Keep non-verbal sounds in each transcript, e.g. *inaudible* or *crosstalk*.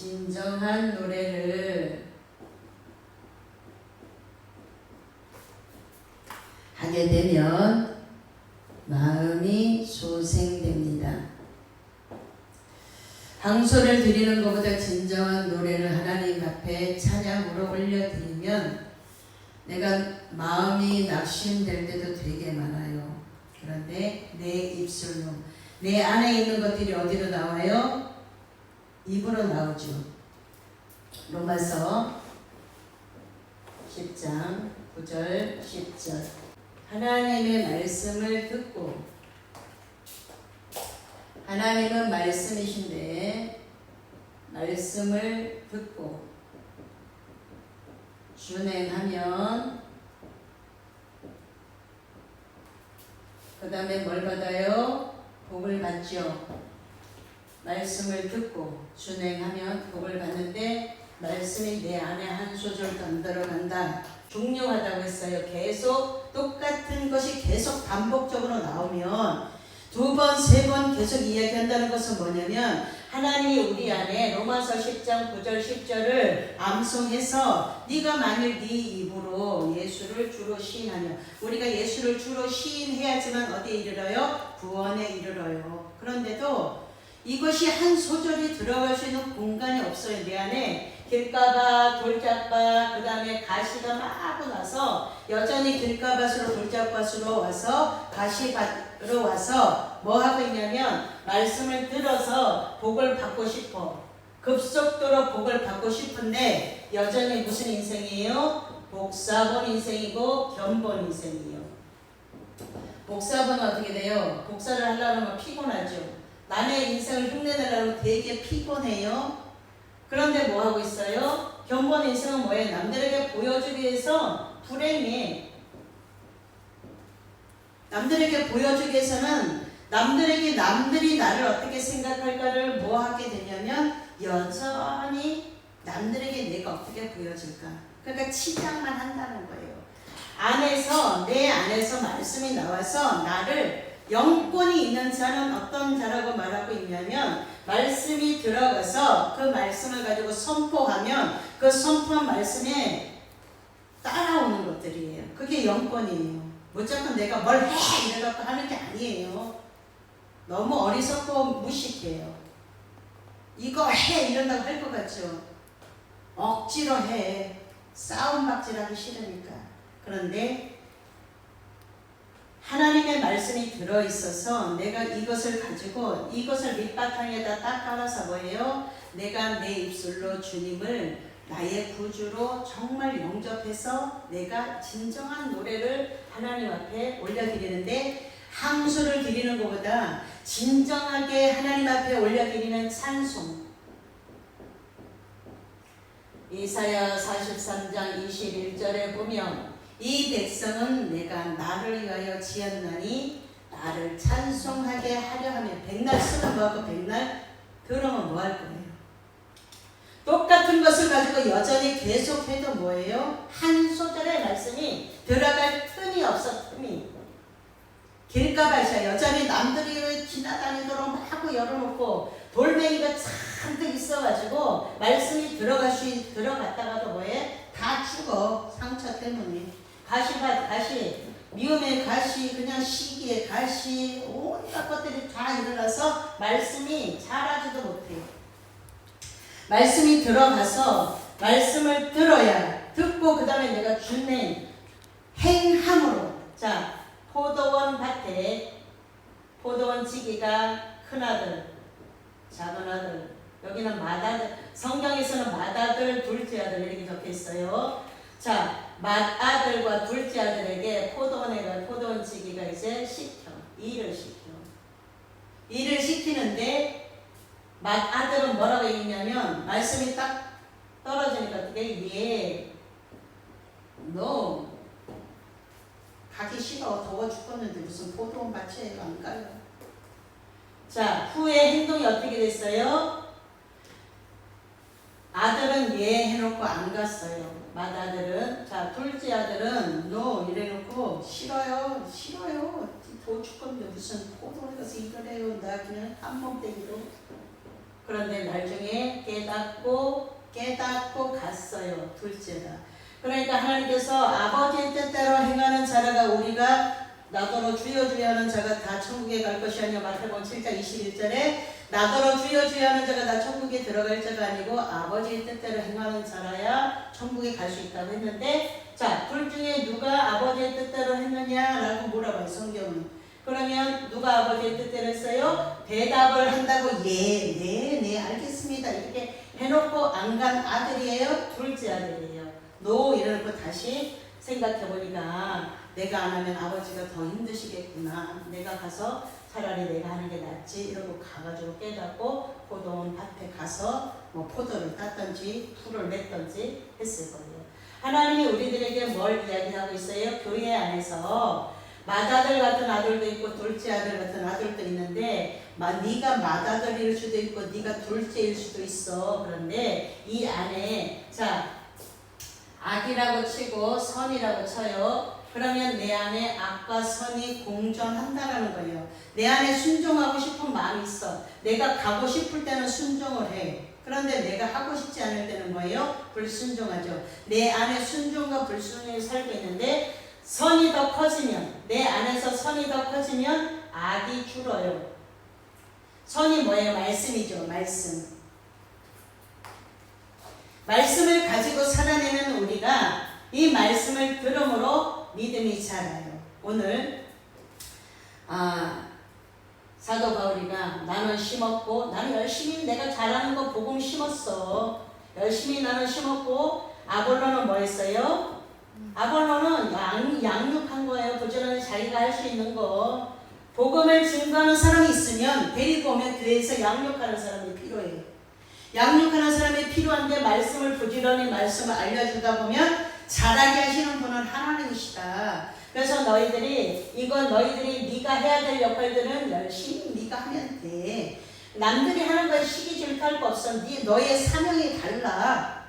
진정한 노래를 하게 되면 마음이 소생됩니다. 항소를 드리는 것보다 진정한 노래를 하나님 앞에 찬양으로 올려드리면 내가 마음이 낙심될 때도 되게 많아요. 그런데 내 입술로 내 안에 있는 것들이 어디로 나와요? 나오죠. 로마서 10장 9절 10절 하나님의 말씀을 듣고 하나님은 말씀이신데 말씀을 듣고 준행하면 그 다음에 뭘 받아요? 복을 받죠. 말씀을 듣고 준행하면 복을 받는데 말씀이 내 안에 한 소절도 안 들어간다. 중요하다고 했어요. 계속 똑같은 것이 계속 반복적으로 나오면 두 번, 세 번 계속 이야기한다는 것은 뭐냐면 하나님이 우리 안에 로마서 10장 9절 10절을 암송해서 네가 만일 네 입으로 예수를 주로 시인하며 우리가 예수를 주로 시인해야지만 어디에 이르러요? 구원에 이르러요. 그런데도 이것이 한 소절이 들어갈 수 있는 공간이 없어요. 내 안에 길가밭, 돌짝밭, 그 다음에 가시가 막 하고 나서 여전히 길가밭으로 돌짝밭으로 와서 가시밭으로 와서 뭐 하고 있냐면 말씀을 들어서 복을 받고 싶어. 급속도로 복을 받고 싶은데 여전히 무슨 인생이에요? 복사본 인생이고 견본 인생이에요. 복사본은 어떻게 돼요? 복사를 하려면 피곤하죠. 남의 인생을 흉내내려면 되게 피곤해요. 그런데 뭐 하고 있어요? 견본 인생은 뭐예요? 남들에게 보여주기 위해서 불행해. 남들에게 보여주기 위해서는 남들에게 남들이 나를 어떻게 생각할까를 뭐 하게 되냐면 여전히 남들에게 내가 어떻게 보여질까. 그러니까 치장만 한다는 거예요. 안에서 내 안에서 말씀이 나와서 나를 영권이 있는 자는 어떤 자라고 말하고 있냐면 말씀이 들어가서 그 말씀을 가지고 선포하면 그 선포한 말씀에 따라오는 것들이에요. 그게 영권이에요. 무조건 내가 뭘 해! 이래갖고 하는 게 아니에요. 너무 어리석고 무식해요. 이거 해! 이런다고 할 것 같죠? 억지로 해. 싸움박질하기 싫으니까. 그런데 하나님의 말씀이 들어 있어서 내가 이것을 가지고 이것을 밑바탕에다 딱 깔아서 뭐예요? 내가 내 입술로 주님을 나의 구주로 정말 영접해서 내가 진정한 노래를 하나님 앞에 올려드리는데 항소를 드리는 것보다 진정하게 하나님 앞에 올려드리는 찬송 이사야 43장 21절에 보면 이 백성은 내가 나를 위하여 지었나니 나를 찬송하게 하려 하면 백날 쓰는 뭐하고 백날 그러면 뭐 할 거예요? 똑같은 것을 가지고 여전히 계속해도 뭐예요? 한 소절의 말씀이 들어갈 틈이 없어 틈이 길가밭이야 여전히 남들이 지나다니도록 막 하고 열어놓고 돌멩이가 잔뜩 있어가지고 말씀이 들어갈 수 있, 들어갔다가도 뭐해? 다 죽어 상처 때문에 가시밭 가시. 미움의 가시 그냥 시기의 가시. 온갖 것들이 다 일어나서 말씀이 자라지도 못해요. 말씀이 들어가서 말씀을 들어야 듣고 그 다음에 내가 준행 행함으로. 자 포도원 밭에 포도원 지기가 큰 아들 작은 아들. 여기는 맏아들 성경에서는 맏아들 둘째 아들 이렇게 적혀 있어요. 자 맏아들과 둘째 아들에게 포도원에 가 포도원 지기가 이제 시켜 일을 시켜 일을 시키는데 맏아들은 뭐라고 얘기했냐면 말씀이 딱 떨어지니까 어떻게 얘, 너 가기 싫어 더워 죽겠는데 무슨 포도원 밭에 안 가요? 자 후에 행동이 어떻게 됐어요? 아들은 예 해놓고 안 갔어요 맏아들은 자 둘째 아들은 노 이래놓고 싫어요 싫어요 죽겠는데 무슨 포도원에 가서 일을 해요 나 그냥 한몸 떼기로 그런데 나중에 깨닫고 깨닫고 갔어요. 둘째가. 그러니까 하나님께서 아버지의 뜻대로 행하는 자라가 우리가 나더러 주여 주여 하는 자가 다 천국에 갈 것이 아니요 마태복음 7장 21절에 나더러 주여 주여 하는 자가 다 천국에 들어갈 자가 아니고 아버지의 뜻대로 행하는 자라야 천국에 갈 수 있다고 했는데 자 둘 중에 누가 아버지의 뜻대로 했느냐라고 물어봐요 성경은 그러면 누가 아버지의 뜻대로 했어요? 대답을 한다고 예, 네, 네 알겠습니다 이렇게 해놓고 안 간 아들이에요? 둘째 아들이에요 노 이러고 다시 생각해 보니까 내가 안 하면 아버지가 더 힘드시겠구나. 내가 가서 차라리 내가 하는 게 낫지. 이러고 가가지고 깨닫고 포도원 밭에 가서 뭐 포도를 땄던지 풀을 맺던지 했을 거예요. 하나님이 우리들에게 뭘 이야기하고 있어요? 교회 안에서 맏아들 같은 아들도 있고 둘째 아들 같은 아들도 있는데 마, 네가 맏아들일 수도 있고 네가 둘째일 수도 있어. 그런데 이 안에 자 악이라고 치고 선이라고 쳐요. 그러면 내 안에 악과 선이 공존한다라는 거예요. 내 안에 순종하고 싶은 마음이 있어. 내가 가고 싶을 때는 순종을 해. 그런데 내가 하고 싶지 않을 때는 뭐예요? 불순종하죠. 내 안에 순종과 불순종이 살고 있는데 선이 더 커지면 내 안에서 선이 더 커지면 악이 줄어요. 선이 뭐예요? 말씀이죠. 말씀. 말씀을 가지고 살아내는 우리가 이 말씀을 들음으로 믿음이 자라요. 오늘 아, 사도 바울이가 나는 심었고 나는 열심히 내가 잘하는 거 복음 심었어. 열심히 나는 심었고 아볼로는 뭐 했어요? 아볼로는 양, 양육한 거예요. 부지런히 자기가 할 수 있는 거. 복음을 증거하는 사람이 있으면 데리고 오면 교회에서 양육하는 사람이 필요해요. 양육하는 사람이 필요한데 말씀을 부지런히 말씀을 알려주다 보면 잘하게 하시는 분은 하나님이시다. 그래서 너희들이 이건 너희들이 네가 해야 될 역할들은 열심히 네가 하면 돼. 남들이 하는 거에 시기 질투할 거 없어. 네 너의 사명이 달라.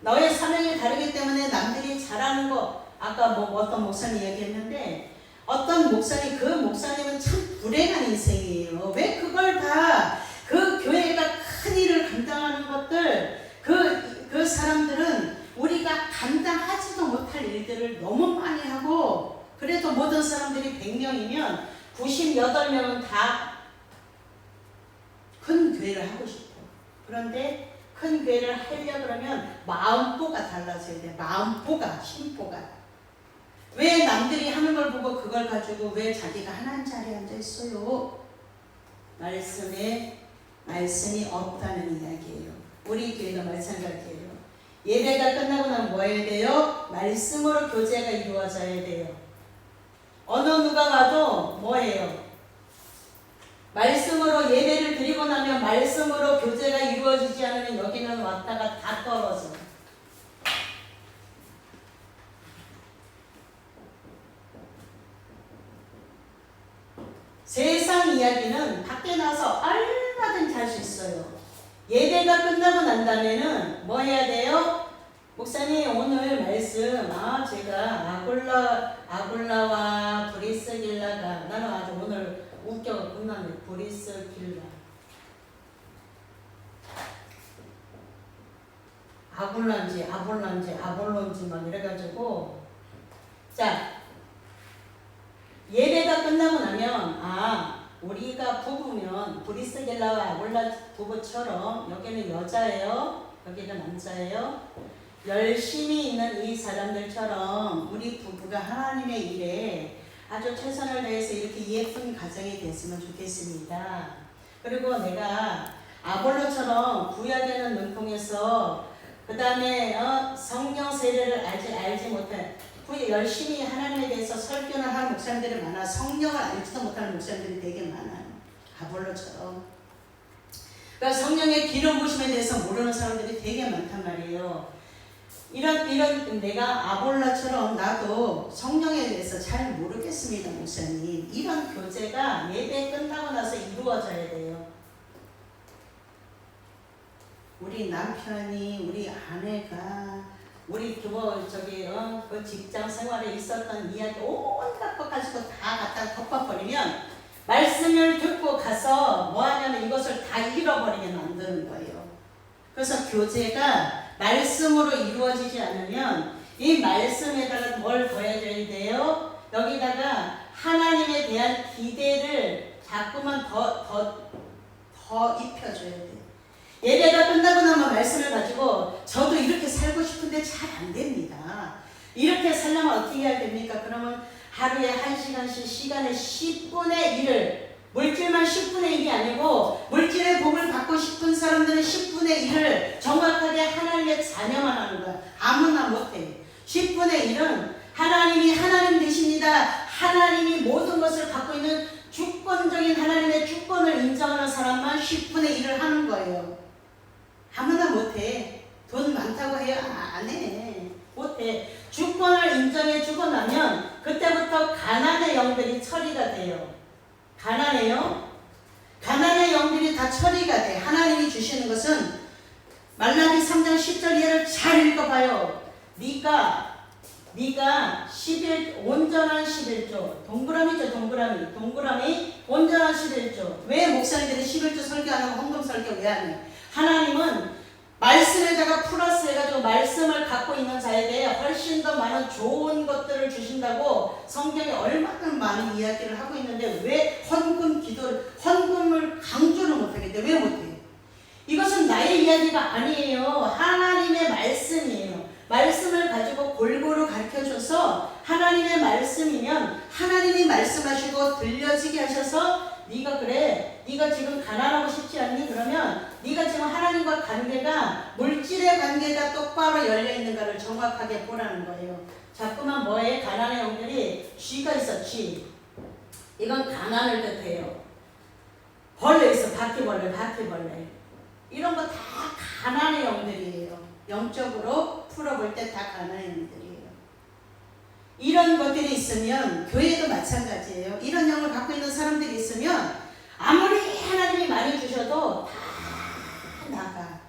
너의 사명이 다르기 때문에 남들이 잘하는 거 아까 뭐 어떤 목사님 얘기했는데 어떤 목사님 그 목사님은 참 불행한 인생이에요. 왜 그걸 다 그 교회가 큰 일을 감당하는 것들 그, 그 사람들은 우리가 감당하지도 못할 일들을 너무 많이 하고 그래도 모든 사람들이 100명이면 98명은 다큰 교회를 하고 싶어. 그런데 큰 교회를 하려 그러면 마음보가 달라져야 돼. 마음보가, 심보가. 왜 남들이 하는 걸 보고 그걸 가지고 왜 자기가 하나님 자리에 앉아 있어요? 말씀에 말씀이 없다는 이야기예요. 우리 교회가 마찬가지예요. 예배가 끝나고 나면 뭐 해야 돼요? 말씀으로 교제가 이루어져야 돼요. 어느 누가 와도 뭐 해요? 말씀으로 예배를 드리고 나면 말씀으로 교제가 이루어지지 않으면 여기는 왔다가 다 떨어져. 세상 이야기는 밖에 나서 얼마든지 할 수 있어요. 예배가 끝나고 난 다음에는 뭐 해야 돼요? 목사님 오늘 말씀. 아 제가 아골라 아골라와 브리스길라가 나는 아주 오늘 웃겨 끝났네. 브리스길라. 아골란지 아볼란지 아볼론지 막 이래가지고. 자 예배가 끝나고 아 우리가 부부면 브리스겔라와 아골라 부부처럼 여기는 여자예요? 여기는 남자예요? 열심히 있는 이 사람들처럼 우리 부부가 하나님의 일에 아주 최선을 다해서 이렇게 예쁜 가정이 됐으면 좋겠습니다. 그리고 내가 아볼로처럼 구약에는 눈통해서 그 다음에 어, 성령 세례를 알지 알지 못해 그 열심히 하나님에 대해서 설교를 하는 목사님들이 많아 성령을 알지도 못하는 목사님들이 되게 많아요. 아볼로처럼. 그러니까 성령의 기름 부심에 대해서 모르는 사람들이 되게 많단 말이에요. 이런 이런 내가 아볼라처럼 나도 성령에 대해서 잘 모르겠습니다, 목사님. 이런 교제가 예배 끝나고 나서 이루어져야 돼요. 우리 남편이 우리 아내가 우리 뭐 저기 어, 그 직장 생활에 있었던 이야기 온갖 것 가지고 다 갖다 덮어버리면 말씀을 듣고 가서 뭐 하냐면 이것을 다 잃어버리면 안 돼. 그래서 교제가 말씀으로 이루어지지 않으면 이 말씀에다가 뭘 더해줘야 돼요? 여기다가 하나님에 대한 기대를 자꾸만 더, 더, 더 입혀줘야 돼요. 예배가 끝나고 나면 말씀을 가지고 저도 이렇게 살고 싶은데 잘 안 됩니다. 이렇게 살려면 어떻게 해야 됩니까? 그러면 하루에 한 시간씩 시간의 10분의 1을 물질만 10분의 1이 아니고 물질의 복을 받고 싶은 사람들은 10분의 1을 정확하게 하나님의 자녀만 하는 거야. 아무나 못해. 10분의 1은 하나님이 하나님 되십니다. 하나님이 모든 것을 갖고 있는 주권적인 하나님의 주권을 인정하는 사람만 10분의 1을 하는 거예요. 아무나 못해. 돈 많다고 해요? 아, 안 해. 못해. 주권을 인정해 주고 나면 그때부터 가난의 영들이 처리가 돼요. 가난해요? 가난의 영들이 다 처리가 돼. 하나님이 주시는 것은 말라기 3장 10절 예를 잘 읽어봐요. 네가 네가 11 온전한 11조 동그라미죠 동그라미 동그라미 온전한 11조 왜 목사님들이 11조 설교 안 하고 헌금 설교 왜 하냐 하나님은 말씀에다가 플러스 해가지고 말씀을 갖고 있는 자에게 훨씬 더 많은 좋은 것들을 주신다고 성경에 얼마나 많은 이야기를 하고 있는데 왜 헌금 기도를 헌금을 강조를 못하게 돼? 왜 못해? 이것은 나의 이야기가 아니에요. 하나님의 말씀이에요. 말씀을 가지고 골고루 가르쳐 줘서 하나님의 말씀이면 하나님이 말씀하시고 들려지게 하셔서 네가 그래 네가 지금 가난하고 싶지 않니 그러면 네가 지금 하나님과 관계가 물질의 관계가 똑바로 열려 있는가를 정확하게 보라는 거예요. 자꾸만 뭐에 가난의 영들이 쥐가 있어 쥐. 이건 가난을 뜻해요. 벌레 있어 바퀴벌레 바퀴벌레. 이런 거 다 가난의 영들이에요. 영적으로 풀어볼 때 다 가난의 영들이에요. 이런 것들이 있으면 교회도 마찬가지예요. 이런 영을 갖고 있는 사람들이 있으면 아무리 하나님이 많이 주셔도 다 나가.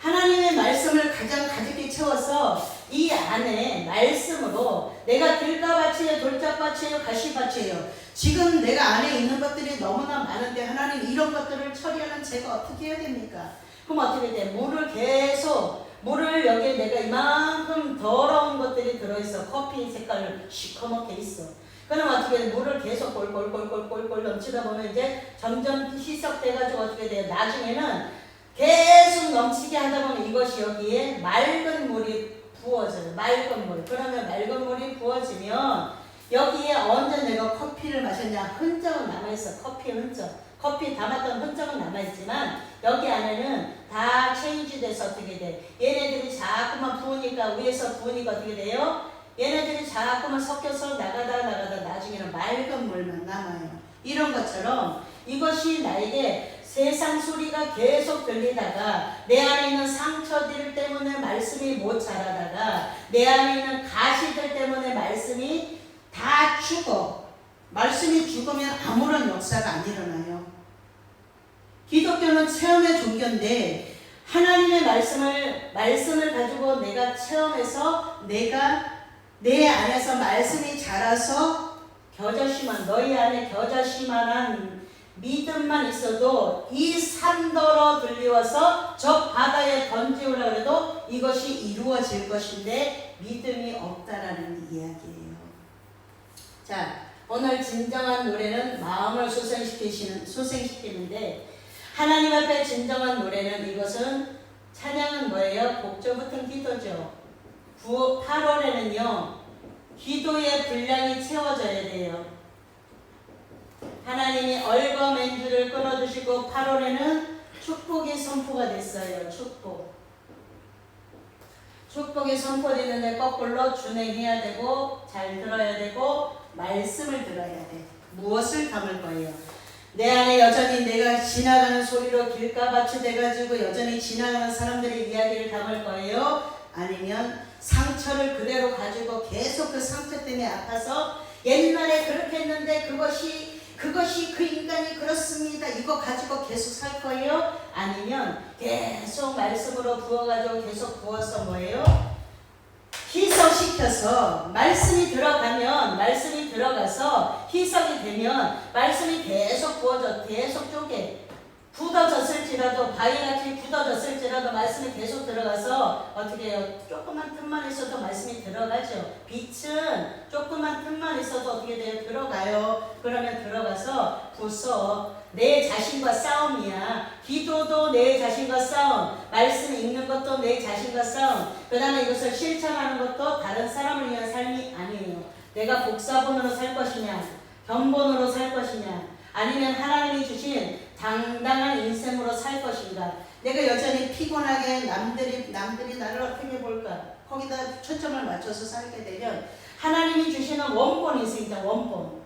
하나님의 말씀을 가장 가득히 채워서 이 안에 말씀으로 내가 들가밭이에요, 돌짝밭이에요, 가시밭이에요. 지금 내가 안에 있는 것들이 너무나 많은데 하나님 이런 것들을 처리하는 제가 어떻게 해야 됩니까? 그럼 어떻게 돼? 물을 계속 물을 여기에 내가 이만큼 더러운 것들이 들어있어. 커피 색깔 시커멓게 있어. 그럼 어떻게 돼? 물을 계속 골골골골골골 넘치다 보면 이제 점점 희석돼가지고 어떻게 돼요? 나중에는 계속 넘치게 하다 보면 이것이 여기에 맑은 물이 부어져요. 맑은 물. 그러면 맑은 물이 부어지면 여기에 언제 내가 커피를 마셨냐 흔적은 남아있어. 커피 흔적. 커피 담았던 흔적은 남아있지만 여기 안에는 다 체인지 돼서 어떻게 돼? 얘네들이 자꾸만 부으니까 위에서 부으니까 어떻게 돼요? 얘네들이 자꾸만 섞여서 나가다 나가다 나중에는 맑은 물만 남아요. 이런 것처럼 이것이 나에게 세상 소리가 계속 들리다가 내 안에 있는 상처들 때문에 말씀이 못 자라다가 내 안에 있는 가시들 때문에 말씀이 다 죽어. 말씀이 죽으면 아무런 역사가 안 일어나요. 기독교는 체험의 종교인데 하나님의 말씀을 말씀을 가지고 내가 체험해서 내가 내 안에서 말씀이 자라서 겨자씨만 너희 안에 겨자씨만한 믿음만 있어도 이 산더러 들려와서 저 바다에 던지우라 그래도 이것이 이루어질 것인데 믿음이 없다라는 이야기예요. 자, 오늘 진정한 노래는 마음을 소생시키시는 소생시키는데 하나님 앞에 진정한 노래는 이것은 찬양은 뭐예요? 붙은 기도죠. 9, 8월에는요, 기도의 분량이 채워져야 돼요. 하나님이 얼거맨주를 끊어주시고 8월에는 축복이 선포가 됐어요. 축복. 축복이 선포되는데 거꾸로 준행해야 되고 잘 들어야 되고 말씀을 들어야 돼. 무엇을 담을 거예요? 내 안에 여전히 내가 지나가는 소리로 길가밭이 돼가지고 여전히 지나가는 사람들의 이야기를 담을 거예요? 아니면 상처를 그대로 가지고 계속 그 상처 때문에 아파서 옛날에 그렇게 했는데 그것이 그것이 그 인간이 그렇습니다. 이거 가지고 계속 살 거예요? 아니면 계속 말씀으로 부어가지고 계속 부어서 뭐예요? 희석시켜서 말씀이 들어가면 말씀이 들어가서 희석이 되면 말씀이 계속 부어져 계속 쪼개 굳어졌을지라도 바위같이 굳어졌을지라도 말씀이 계속 들어가서 어떻게 해요? 조그만 틈만 있어도 말씀이 들어가죠. 빛은 조그만 틈만 있어도 어떻게 돼요? 들어가요. 그러면 들어가서 부서 내 자신과 싸움이야. 기도도 내 자신과 싸움, 말씀 읽는 것도 내 자신과 싸움. 그 다음에 이것을 실천하는 것도 다른 사람을 위한 삶이 아니에요. 내가 복사본으로 살 것이냐, 견본으로 살 것이냐, 아니면 하나님이 주신 당당한 인생으로 살 것인가? 내가 여전히 피곤하게 남들이 남들이 나를 어떻게 볼까? 거기다 초점을 맞춰서 살게 되면 하나님이 주시는 원본 인생이다 원본.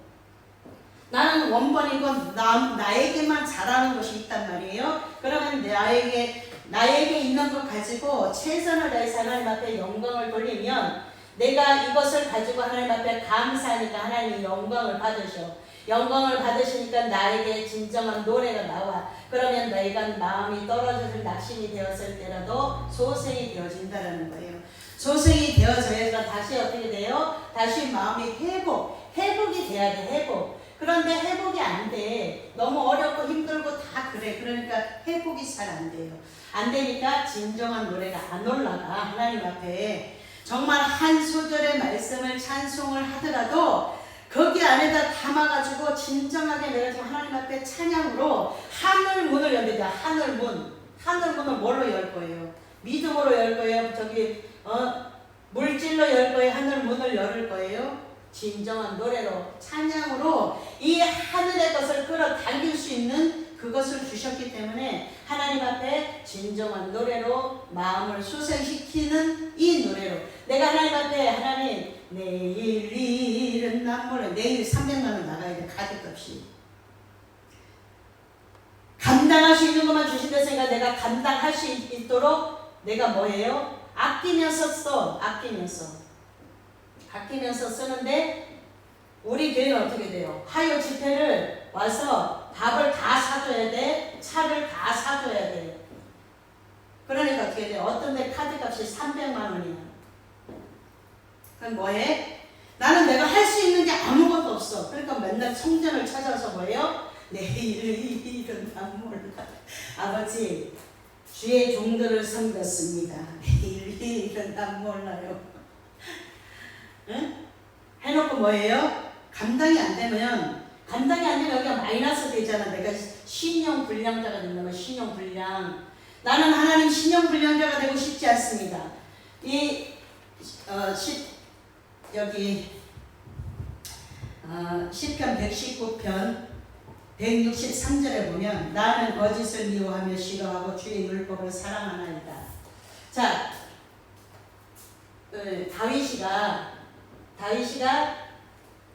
나는 원본이고 나, 나에게만 잘하는 것이 있단 말이에요. 그러면 나에게 나에게 있는 것 가지고 최선을 다해서 하나님 앞에 영광을 돌리면 내가 이것을 가지고 하나님 앞에 감사하니까 하나님이 영광을 받으셔. 영광을 받으시니까 나에게 진정한 노래가 나와. 그러면 내가 마음이 떨어져서 낙심이 되었을 때라도 소생이 되어진다라는 거예요. 소생이 되어져야 다시 어떻게 돼요? 다시 마음이 회복, 회복이 돼야 돼, 회복. 그런데 회복이 안 돼. 너무 어렵고 힘들고 다 그래. 그러니까 회복이 잘 안 돼요. 안 되니까 진정한 노래가 안 올라가. 하나님 앞에. 정말 한 소절의 말씀을 찬송을 하더라도 거기 안에다 담아가지고 진정하게 내가 지금 하나님 앞에 찬양으로 하늘 문을 연대자 하늘 문 하늘 문을 뭘로 열 거예요? 믿음으로 열 거예요? 저기 어 물질로 열 거예요? 하늘 문을 열을 거예요? 진정한 노래로 찬양으로 이 하늘의 것을 끌어당길 수 있는 그것을 주셨기 때문에 하나님 앞에 진정한 노래로 마음을 수생시키는 이 노래로 내가 하나님 앞에 하나님 내일 일은 남모래 내일 300만 원 나가야 돼. 가격없이. 감당할 수 있는 것만 주신다니까 내가 감당할 수 있- 있도록 내가 뭐예요? 아끼면서 써. 아끼면서. 아끼면서 쓰는데 우리 교회는 어떻게 돼요? 화요 집회를 와서 밥을 다 사줘야 돼? 차를 다 사줘야 돼? 그러니까 어떻게 돼요? 어떤 데 카드값이 300만 원이야 그럼 뭐해? 나는 내가 할 수 있는 게 아무것도 없어. 그러니까 맨날 성전을 찾아서 뭐예요? 내일 일은 난 몰라. 아버지, 주의 종들을 섬겼습니다. 내일 일은 난 몰라요. 응? 해놓고 뭐예요? 감당이 안 되면 감당이 안 되면 여기가 마이너스 되잖아. 내가 신용 불량자가 된다면 신용 불량. 나는 하나님 신용 불량자가 되고 싶지 않습니다. 이 어, 10, 여기 어, 시편 119편 163절에 보면 나는 거짓을 미워하며 싫어하고 주의 율법을 사랑하나이다. 자, 어, 다윗이가 다윗이가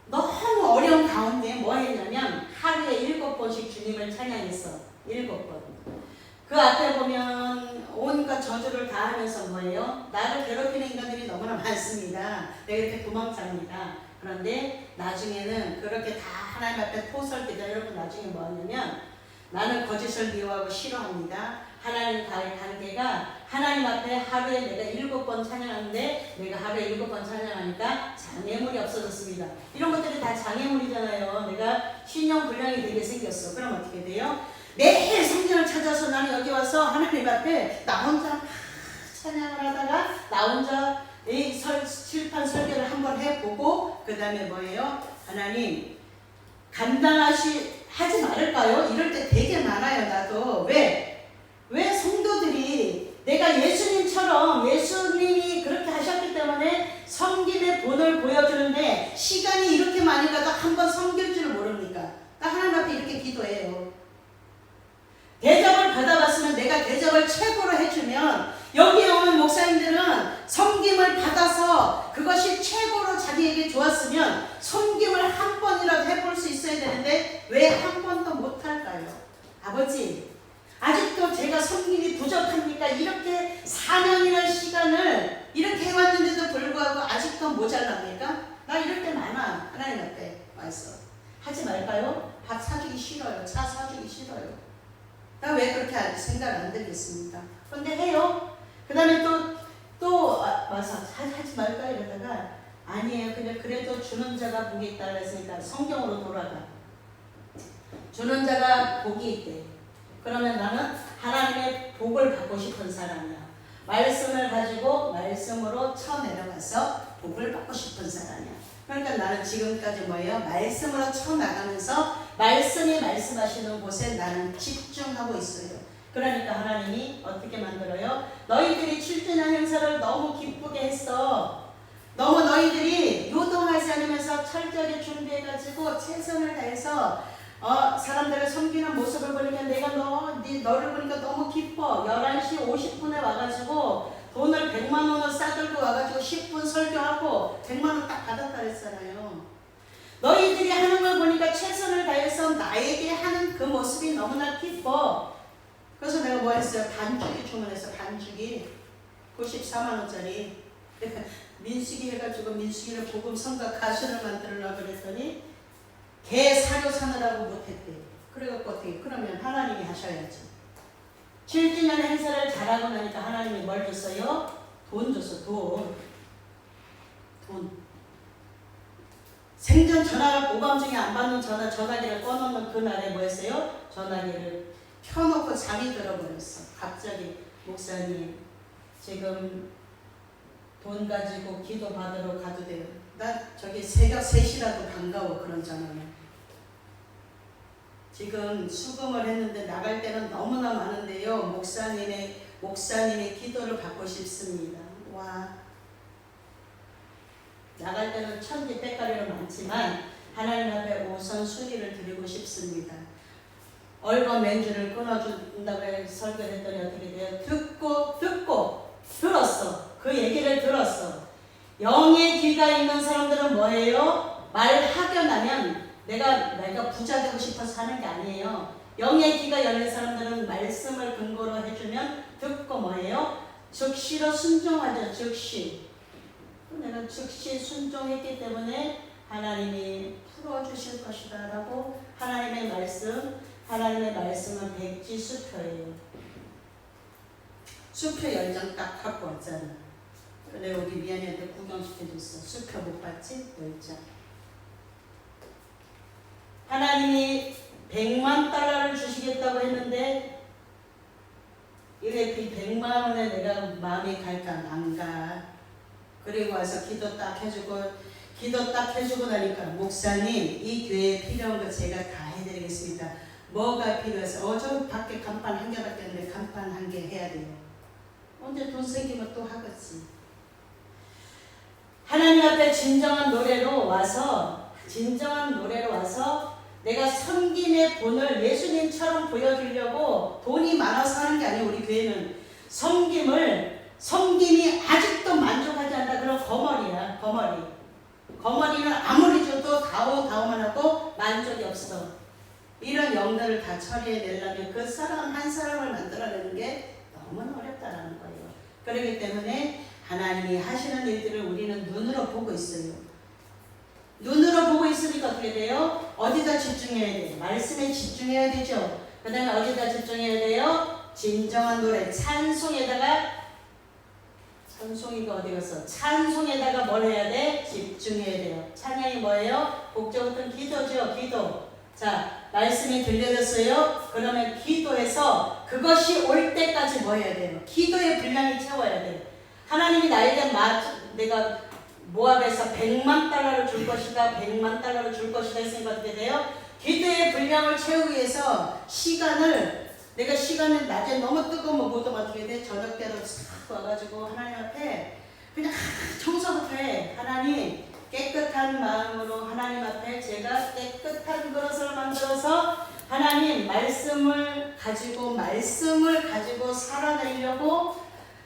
너무 어려운 가운데 뭐 했냐면 하루에 일곱 번씩 주님을 찬양했어. 일곱 번. 그 앞에 보면 온갖 저주를 다 하면서 뭐예요? 나를 괴롭히는 인간들이 너무나 많습니다. 내가 이렇게 도망칩니다. 그런데 나중에는 그렇게 다 하나님 앞에 토설기다 여러분 나중에 뭐하냐면 나는 거짓을 미워하고 싫어합니다. 하나님과의 관계가 하나님 앞에 하루에 내가 일곱 번 찬양하는데 내가 하루에 일곱 번 찬양하니까 장애물이 없어졌습니다. 이런 것들이 다 장애물이잖아요. 내가 신용 불량이 되게 생겼어. 그럼 어떻게 돼요? 매일 성전을 찾아서 나는 여기 와서 하나님 앞에 나 혼자 막 찬양을 하다가 나 혼자 이 설, 칠판 설교를 한번 해보고 그 다음에 뭐예요? 하나님 감당하시 하지 말을까요? 이럴 때 되게 많아요 나도 왜? 왜 성도들이 내가 예수님처럼 예수님이 그렇게 하셨기 때문에 섬김의 본을 보여주는데 시간이 이렇게 많이 가도 한번 섬길 줄을 모릅니까? 나 하나님 앞에 이렇게 기도해요. 대접을 받아봤으면 내가 대접을 최고로 해주면 여기에 오는 목사님들은 섬김을 받아서 그것이 최고로 자기에게 좋았으면 섬김을 한 번이라도 해볼 수 있어야 되는데 왜 한 번도 못할까요? 아버지 아직도 제가 섬김이 부족합니까? 이렇게 4년이라는 시간을 이렇게 해왔는데도 불구하고 아직도 모자랍니까? 나 이럴 때 많아 하나님 앞에 와있어 하지 말까요? 밥 사주기 싫어요 차 사주기 싫어요 나 왜 그렇게 할 생각 안 들겠습니까? 그런데 해요. 그 다음에 또, 또, 아, 와서 하- 하지 말까? 이러다가, 아니에요. 근데 그래도 주는 자가 복이 있다 그랬으니까 성경으로 돌아가. 주는 자가 복이 있대. 그러면 나는 하나님의 복을 받고 싶은 사람이야. 말씀을 가지고 말씀으로 쳐내려가서 복을 받고 싶은 사람이야. 그러니까 나는 지금까지 뭐예요? 말씀으로 쳐나가면서 말씀이 말씀하시는 곳에 나는 집중하고 있어요. 그러니까 하나님이 어떻게 만들어요? 너희들이 7주년 행사를 너무 기쁘게 했어. 너무 너희들이 요동하지 않으면서 철저하게 준비해가지고 최선을 다해서 어, 사람들을 섬기는 모습을 보니까 내가 너, 네, 너를 보니까 너무 기뻐. 11시 50분에 와가지고 돈을 100만 원을 싸들고 와가지고 10분 설교하고 100만 원 딱 받았다 그랬잖아요. 너희들이 하는 걸 보니까 최선을 다해서 나에게 하는 그 모습이 너무나 기뻐. 그래서 내가 뭐 했어요? 반죽이 주문했어. 반죽이 94만 원짜리. *laughs* 내가 민수기 해가지고 민수기를 복음 성가 가수를 만들려고 그랬더니 개 사료 사느라고 못했대. 그래갖고 어떻게 그러면 하나님이 하셔야지. 7주년 행사를 잘하고 나니까 하나님이 뭘 줬어요? 돈 줬어. 돈. 돈. 생전 전화를 오밤 중에 안 받는 전화 전화기를 꺼놓는 그날에 뭐 했어요? 전화기를 켜놓고 잠이 들어버렸어. 갑자기 목사님 지금 돈 가지고 기도 받으러 가도 돼요. 나 저기 새벽 3시라도 반가워 그런 전화면. 지금 수금을 했는데 나갈 때는 너무나 많은데요. 목사님의 목사님의 기도를 받고 싶습니다. 와. 나갈 때는 천지 백가리로 많지만 하나님 앞에 우선 순위를 드리고 싶습니다. 얼거 맨주를 끊어준다고 설교했더니 어떻게 돼요? 듣고 듣고 들었어. 그 얘기를 들었어. 영의 귀가 있는 사람들은 뭐예요? 말하견하면 내가 내가 부자 되고 싶어서 하는 게 아니에요. 영의 귀가 열린 사람들은 말씀을 근거로 해주면 듣고 뭐예요? 즉시로 순종하죠. 즉시. 내가 즉시 순종했기 때문에 하나님이 풀어주실 것이다 라고 하나님의 말씀, 하나님의 말씀은 백지 수표예요. 수표 열장 딱 갖고 왔잖아. 그래 우리 미안해한테 구경시켜줬어. 수표 못 봤지? 열장. 하나님이 100만 달러를 주시겠다고 했는데 이래 그 100만 원에 내가 마음이 갈까 안 가. 그리고 와서 기도 딱 해주고 기도 딱 해주고 나니까 목사님 이 교회에 필요한 거 제가 다 해드리겠습니다. 뭐가 필요해서 어저 밖에 간판 한 개밖에 없는데 간판 한 개 해야 돼요. 언제 돈 생기면 또 하겠지. 하나님 앞에 진정한 노래로 와서 진정한 노래로 와서 내가 섬김의 본을 예수님처럼 보여주려고 돈이 많아서 하는 게 아니에요. 우리 교회는 섬김을 섬김이 아직도 만족하지 않다. 그럼 거머리야. 거머리. 거머리는 아무리 줘도 다오 다오만 하고 만족이 없어. 이런 영들을 다 처리해내려면 그 사람 한 사람을 만들어내는 게 너무나 어렵다라는 거예요. 그렇기 때문에 하나님이 하시는 일들을 우리는 눈으로 보고 있어요. 눈으로 보고 있으니까 어떻게 돼요? 어디다 집중해야 돼요? 말씀에 집중해야 되죠. 그 다음에 어디다 집중해야 돼요? 진정한 노래, 찬송에다가 찬송이가 어디 갔어? 찬송에다가 뭘 해야 돼? 집중해야 돼요. 찬양이 뭐예요? 목적은 기도죠, 기도. 자, 말씀이 들려졌어요? 그러면 기도해서 그것이 올 때까지 뭐 해야 돼요? 기도의 분량이 채워야 돼요. 하나님이 나에게 마, 내가 모압에서 100만 달러를 줄 것이다, 100만 달러를 줄 것이다 했으니까 어떻게 돼요? 기도의 분량을 채우기 위해서 시간을 내가 시간을 낮에 너무 뜨거우면 못 어떻게 돼? 저녁 때로 싹 와가지고 하나님 앞에 그냥 청소부터 해. 하나님 깨끗한 마음으로 하나님 앞에 제가 깨끗한 그릇을 만들어서 하나님 말씀을 가지고 말씀을 가지고 살아내려고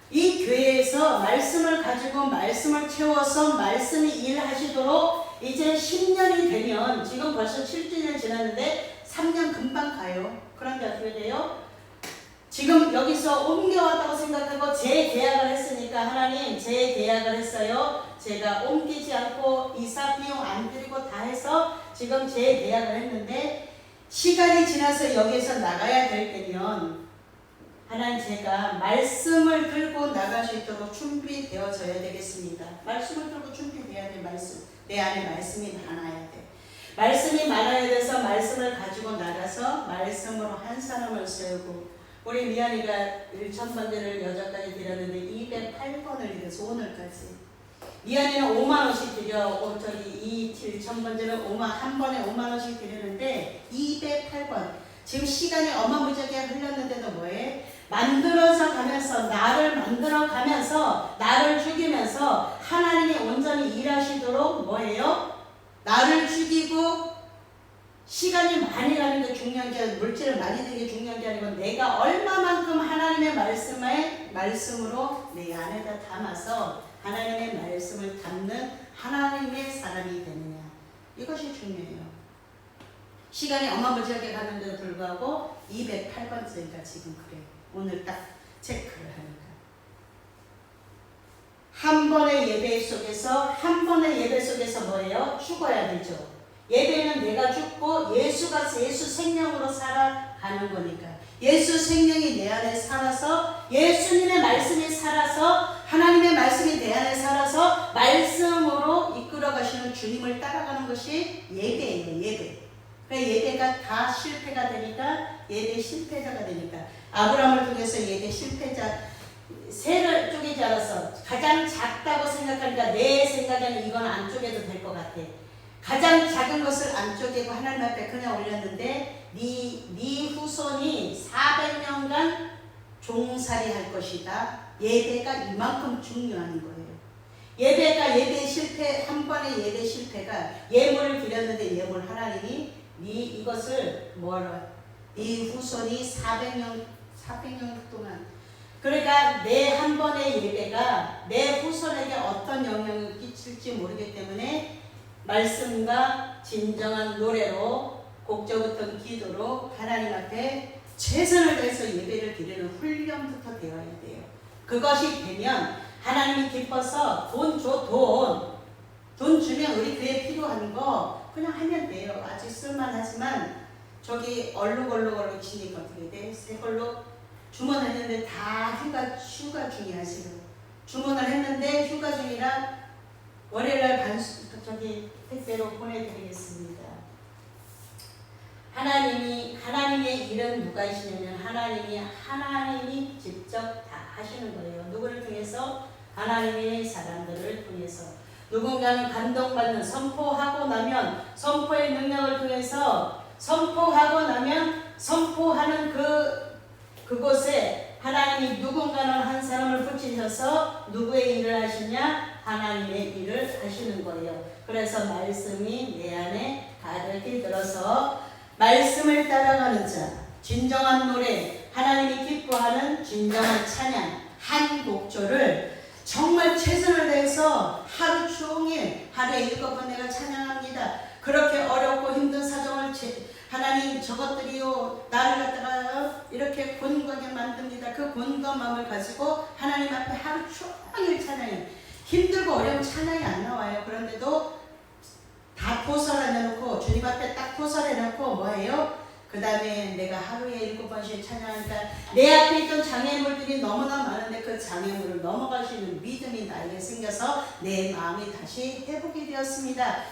이 교회에서 말씀을 가지고 말씀을 채워서 말씀이 일하시도록 이제 10년이 되면 지금 벌써 7주년 지났는데 3년 금방 가요. 그런데 어떻게 돼요? 지금 여기서 옮겨왔다고 생각하고 재계약을 했으니까 하나님 재계약을 했어요. 제가 옮기지 않고 이사 비용 안 들이고 다 해서 지금 재계약을 했는데 시간이 지나서 여기서 나가야 될 때면 하나님 제가 말씀을 들고 나갈 수 있도록 준비되어져야 되겠습니다. 말씀을 들고 준비돼야 돼 말씀. 내 안에 말씀이 많아야 돼. 말씀이 많아야 돼서 말씀을 가지고 나가서 말씀으로 한 사람을 세우고 우리 미연이가 1천 번제를 여자까지 드렸는데 208번을 드려서 오늘까지 미연이는 5만 원씩 드려 어, 저기 이 1천번제는 5만 한 번에 5만 원씩 드리는데 208번 지금 시간이 어마무지하게 흘렀는데도 뭐해? 만들어서 가면서 나를 만들어 가면서 나를 죽이면서 하나님이 온전히 일하시도록 뭐예요? 나를 죽이고 시간이 많이 가는 게 중요한 게 아니라 물질을 많이 드는 게 중요한 게 아니고 내가 얼마만큼 하나님의 말씀에 말씀으로 내 안에다 담아서 하나님의 말씀을 담는 하나님의 사람이 되느냐 이것이 중요해요. 시간이 어마무지하게 가는데도 불구하고 208번째니까 지금 그래. 오늘 딱 체크를 하니까. 한 번의 예배 속에서 한 번의 예배 속에서 뭐예요? 죽어야 되죠. 예배는 내가 죽고 예수가 예수 생명으로 살아가는 거니까. 예수 생명이 내 안에 살아서 예수님의 말씀이 살아서 하나님의 말씀이 내 안에 살아서 말씀으로 이끌어 가시는 주님을 따라가는 것이 예배예요. 예배. 그 예배가 다 실패가 되니까 예배 실패자가 되니까 아브라함을 통해서 예배 실패자 새를 쪼개지 않아서 가장 작다고 생각하니까 내 생각에는 이건 안 쪼개도 될 것 같아. 가장 작은 것을 안 쪼개고 하나님 앞에 그냥 올렸는데 네, 네 후손이 400년간 종살이 할 것이다. 예배가 이만큼 중요한 거예요. 예배가 예배 실패 한 번의 예배 실패가 예물을 드렸는데 예물 하나님이 네 이것을 뭐라 네 후손이 400년 400년 동안 그러니까 내 한 번의 예배가 내 후손에게 어떤 영향을 끼칠지 모르기 때문에 말씀과 진정한 노래로 곡조부터 기도로 하나님 앞에 최선을 다해서 예배를 드리는 훈련부터 되어야 돼요. 그것이 되면 하나님이 기뻐서 돈 줘, 돈. 돈 주면 우리 교회 필요한 거 그냥 하면 돼요. 아직 쓸만하지만 저기 얼룩얼룩얼룩 치니까 어떻게 돼? 새 걸로 주문했는데 다 휴가, 휴가 중이야 지금. 주문을 했는데 휴가 중이라 월요일날 반수, 저기 택배로 보내드리겠습니다. 하나님이 하나님의 일은 누가 하시냐면 하나님이 하나님이 직접 다 하시는 거예요. 누구를 통해서 하나님의 사람들을 통해서 누군가는 감동받는 선포하고 나면 선포의 능력을 통해서 선포하고 나면 선포하는 그 그곳에 하나님이 누군가는 한 사람을 붙이셔서 누구의 일을 하시냐 하나님의 일을 하시는 거예요. 그래서 말씀이 내 안에 가득히 들어서 말씀을 따라가는 자, 진정한 노래, 하나님이 기뻐하는 진정한 찬양, 한 곡조를 정말 최선을 다해서 하루 종일 하루에 일곱 번 내가 찬양합니다. 그렇게 어렵고 힘든 사정을 제, 하나님 저것들이요 나를 갖다가 이렇게 곤고하게 만듭니다. 그 곤고한 마음을 가지고 하나님 앞에 하루 종일 찬양해. 힘들고 어려운 찬양이 안 나와요. 그런데도 다 포설해 놓고 주님 앞에 딱 포설해 놓고 뭐예요? 그 다음에 내가 하루에 일곱 번씩 찬양하니까 내 앞에 있던 장애물들이 너무나 많은데 그 장애물을 넘어갈 수 있는 믿음이 나에게 생겨서 내 마음이 다시 회복이 되었습니다.